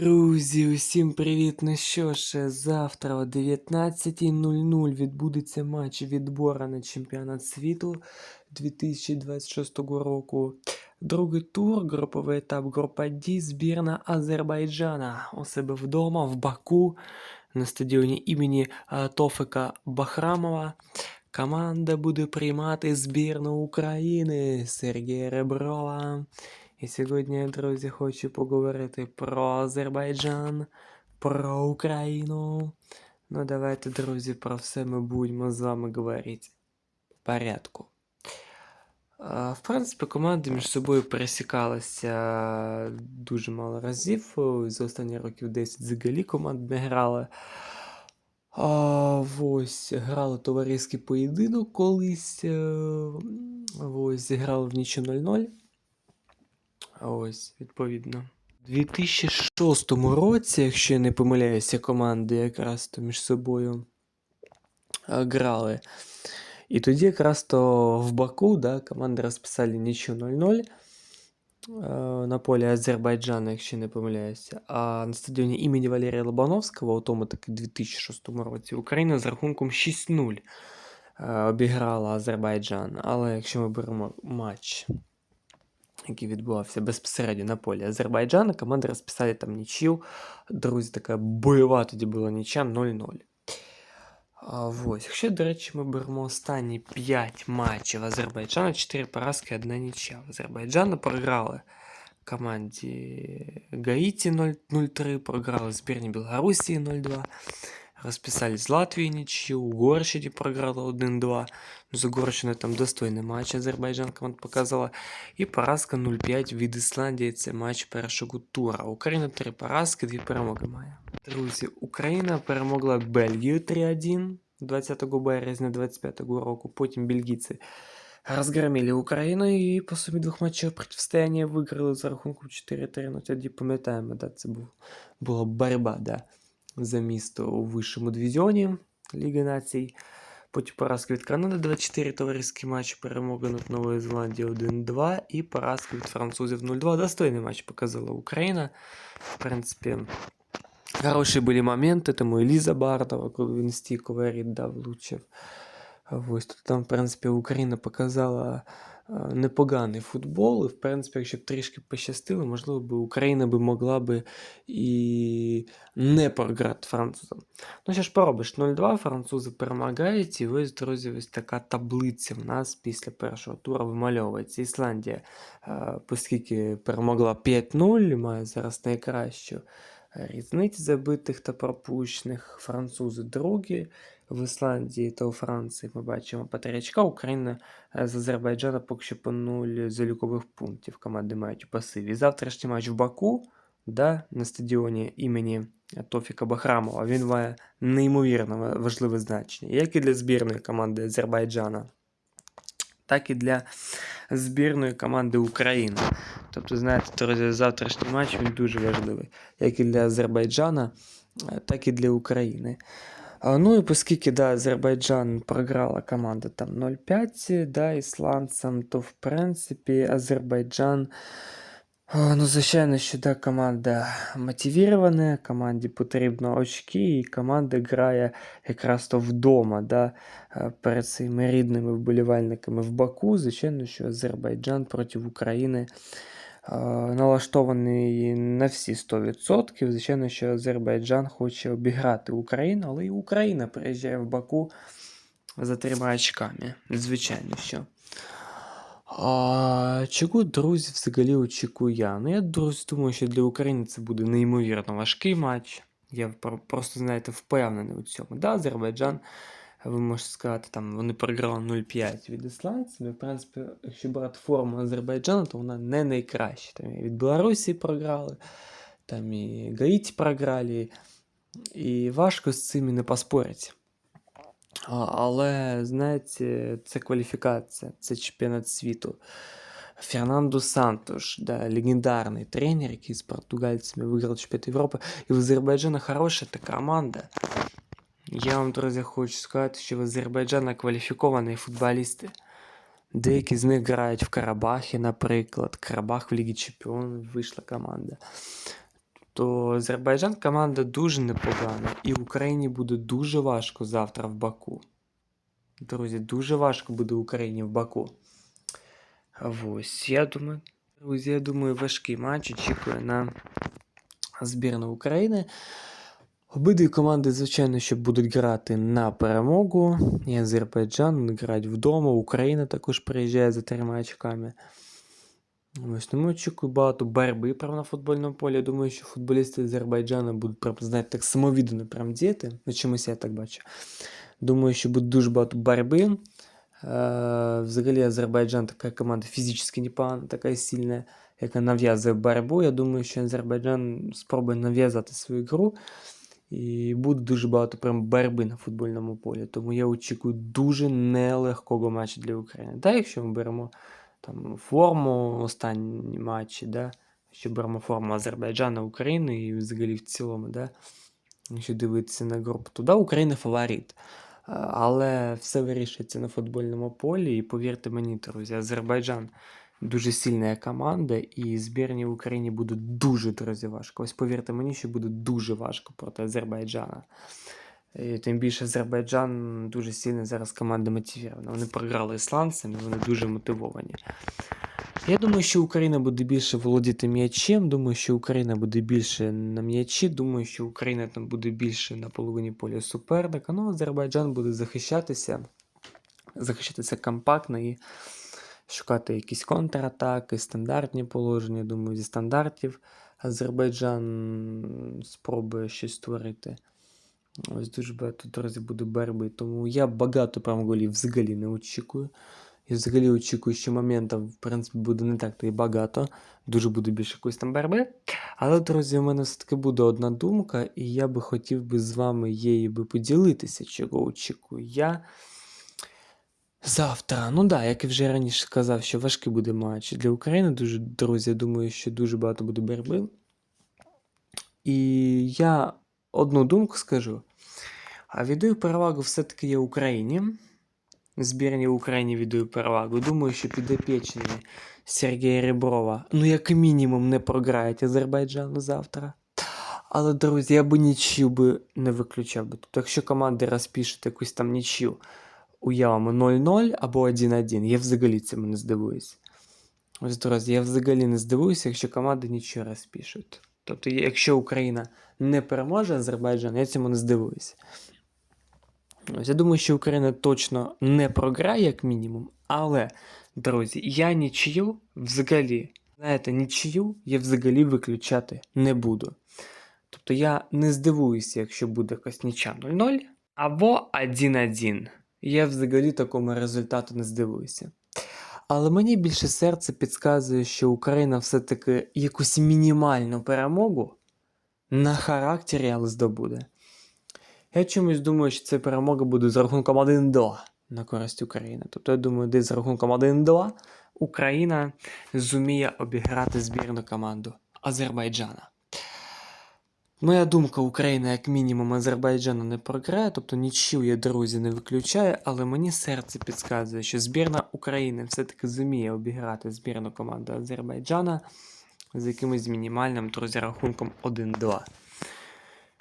Друзі, усім привіт! Ну що ж, завтра о 19.00 відбудеться матч відбору на чемпіонат світу 2026 року. Другий тур, груповий етап група D, збірна Азербайджана у себе вдома в Баку на стадіоні імені Тофика Бахрамова. Команда буде приймати збірну України Сергія Реброва. І сьогодні, друзі, хочу поговорити про Азербайджан, про Україну. Ну, давайте, друзі, про все ми будемо з вами говорити по порядку. В принципі, команди між собою пересікалися дуже мало разів. За останні років 10 взагалі команд не грали. А, ось, грали товариський поєдинок колись. е, Ось, грали в нічу 0-0. Ось, відповідно. У 2006 році, якщо я не помиляюся, команди якраз то між собою е, грали. І тоді якраз то в Баку да, команди розписали нічого 0-0 е, на полі Азербайджану, якщо не помиляюся. А на стадіоні імені Валерія Лобановського у тому таки 2006 році Україна з рахунком 6-0 е, обіграла Азербайджан. Але якщо ми беремо матч який відбувався безпосередньо на полі Азербайджану. Команди розписали там нічів. Друзі, така бойова тоді була нічя 0-0. А, ось. Якщо, до речі, ми беремо останні 5 матчів Азербайджану, 4 поразки, 1 нічя. Азербайджану програли команді Гаїті 0-3, програли збірні Білорусі 0-2. Розписали з Латвії нічию, Угорщині програли 1-2. Ну, з Угорщиною там достойний матч Азербайджан команд показала. І поразка 0-5 від Ісландії. Це матч першого тура. Україна 3 поразки, 2 перемоги має. Друзі, Україна перемогла Бельгію 3-1 20 березня 25 року. Потім бельгійці розгромили Україну і по сумі двох матчів протистояння виграли за рахунком 4-3. Ну, тоді пам'ятаємо, да, це був, була боротьба, да, за місто у вищому дивізіоні Ліги Націй. Потім поразка від Канади 24 товариський матч, перемога над Новою Зеландією 1-2 і поразка від французів 0-2. Достойний матч показала Україна. В принципі, хороші були моменти, тому і Ліза коли він стійковий рід дав влучив. Ось тут там, в принципі, Україна показала непоганий футбол. І, в принципі, якщо б трішки пощастило, можливо, б Україна би могла би і не програти французам. Ну, що ж поробиш, 0-2 французи перемагають, і ось, друзі, ось така таблиця в нас після першого туру вимальовується. Ісландія, е, оскільки перемогла 5-0, має зараз найкращу різницю забитих та пропущених. Французи другі. В Ісландії та у Франції ми бачимо по. Україна е, з Азербайджана поки що по 0 залікових пунктів. Команди мають у пасиві. Завтрашній матч в Баку да, на стадіоні імені Тофіка Бахрамова. Він має неймовірно важливе значення, як і для збірної команди Азербайджана, так і для збірної команди України. Тобто, знаєте, друзі, завтрашній матч він дуже важливий, як і для Азербайджана, е, так і для України. Ну і оскільки да, Азербайджан програла команда там 0-5 да, ісландцям, то в принципі Азербайджан. Ну, звичайно, що да, команда мотивірована, команді потрібно очки, і команда грає якраз то вдома, да, перед своїми рідними вболівальниками в Баку. Звичайно, що Азербайджан проти України налаштований на всі 100%. Звичайно, що Азербайджан хоче обіграти Україну, але і Україна приїжджає в Баку за трьома очками. Звичайно, що. А, чого, друзі, взагалі очікую я? Ну, я, друзі, думаю, що для України це буде неймовірно важкий матч. Я просто, знаєте, впевнений у цьому. Да, Азербайджан, ви можете сказати, там вони програли 0-5 від ісландців. В принципі, якщо брати форму Азербайджану, то вона не найкраща. Там і від Білорусі програли, там і Гаїті програли. І важко з цим і не поспорити. Але, знаєте, це кваліфікація, це чемпіонат світу. Фернандо Сантош, да, легендарний тренер, який з португальцями виграв чемпіонат Європи. І в Азербайджана хороша та команда. Я вам, друзі, хочу сказати, що в Азербайджана кваліфіковані футболісти. Деякі з них грають в Карабахі, наприклад. Карабах в Лігі Чемпіонів вийшла команда. то Азербайджан команда дуже непогана, і Україні буде дуже важко завтра в Баку. Друзі, дуже важко буде Україні в Баку. Ось, я думаю, друзі, я думаю, важкий матч очікує на збірну України. Обидві команди, звичайно, що будуть грати на перемогу. І Азербайджан грають вдома, Україна також приїжджає за трьома очками. Ось тому очікую багато боротьби прямо на футбольному полі. Я думаю, що футболісти Азербайджану будуть прям, знаєте, так самовіддано прям діяти. Ну, чомусь я так бачу. Думаю, що буде дуже багато боротьби. Е, Взагалі Азербайджан така команда фізично непогана, така сильна, яка нав'язує боротьбу. Я думаю, що Азербайджан спробує нав'язати свою гру. І буде дуже багато прям боротьби на футбольному полі. Тому я очікую дуже нелегкого матчу для України. Та якщо ми беремо там форму останні матчі, да? що беремо форму Азербайджана, України і взагалі в цілому, да? якщо дивитися на групу, то да, Україна фаворит. Але все вирішується на футбольному полі. І повірте мені, друзі, Азербайджан дуже сильна команда, і збірні в Україні буде дуже друзі важко. Ось повірте мені, що буде дуже важко проти Азербайджана. І тим більше Азербайджан дуже сильно зараз команда мотивована. Вони програли ісландцям, вони дуже мотивовані. Я думаю, що Україна буде більше володіти м'ячем. Думаю, що Україна буде більше на м'ячі. Думаю, що Україна там буде більше на половині поля суперника. Ну, Азербайджан буде захищатися, захищатися компактно і шукати якісь контратаки, стандартні положення. Думаю, зі стандартів Азербайджан спробує щось створити. Ось дуже багато друзі буде боротьби. Тому я багато прям голів взагалі не очікую. Я взагалі очікую, що моментів, в принципі, буде не так то і багато. Дуже буде більше якоїсь там боротьби. Але, друзі, у мене все-таки буде одна думка, і я би хотів би з вами її би поділитися, чого очікую. Я завтра, ну да, як і вже раніше сказав, що важкий буде матч для України. Дуже, друзі, я думаю, що дуже багато буде боротьби. І я одну думку скажу. А віддаю перевагу все-таки я Україні. Збірні Україні віддаю перевагу. Думаю, що підопічні Сергія Реброва, ну, як мінімум, не програють Азербайджану завтра. Але, друзі, я би нічию би не виключав. би. Тобто, якщо команди розпишуть якусь там нічю, уявимо 0-0 або 1-1, я взагалі цьому не здивуюсь. Ось, друзі, я взагалі не здивуюся, якщо команди нічого розпишуть. Тобто, якщо Україна не переможе Азербайджан, я цьому не здивуюся. Ось я думаю, що Україна точно не програє, як мінімум. Але, друзі, я нічию взагалі, знаєте, нічию я взагалі виключати не буду. Тобто я не здивуюся, якщо буде якась ніча 0-0 або 1-1. Я взагалі такому результату не здивуюся. Але мені більше серце підказує, що Україна все-таки якусь мінімальну перемогу на характері але здобуде. Я чомусь думаю, що ця перемога буде з рахунком 1-2 на користь України. Тобто, я думаю, десь з рахунком 1-2 Україна зуміє обіграти збірну команду Азербайджана. Моя думка, Україна, як мінімум, Азербайджану не програє, тобто я, друзі, не виключаю, але мені серце підказує, що збірна України все-таки зуміє обіграти збірну команду Азербайджана з якимось мінімальним друзі, рахунком 1-2.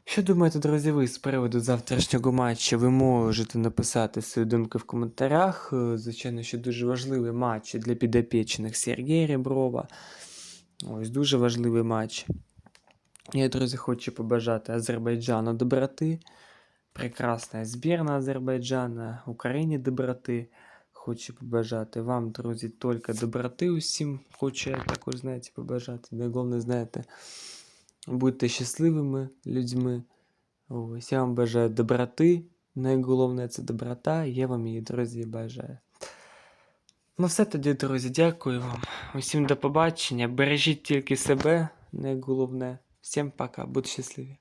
Що думаєте, друзі, ви з приводу завтрашнього матчу? Ви можете написати свої думки в коментарях. Е, Звичайно, що дуже важливий матч для підопічних Сергія Реброва. Ось дуже важливий матч. Я, друзі, хочу побажати Азербайджану доброти. Прекрасна збірна Азербайджана, Україні доброти. Хочу побажати вам, друзі, тільки доброти усім. Хочу я також, знаєте, побажати. Да, головне, знаєте, будьте щасливими людьми. Ось я вам бажаю доброти. Найголовніше це доброта, я вам її, друзі, бажаю. Ну, все тоді, друзі, дякую вам. Усім до побачення. Бережіть тільки себе, найголовне. Всім пока, будьте щасливі.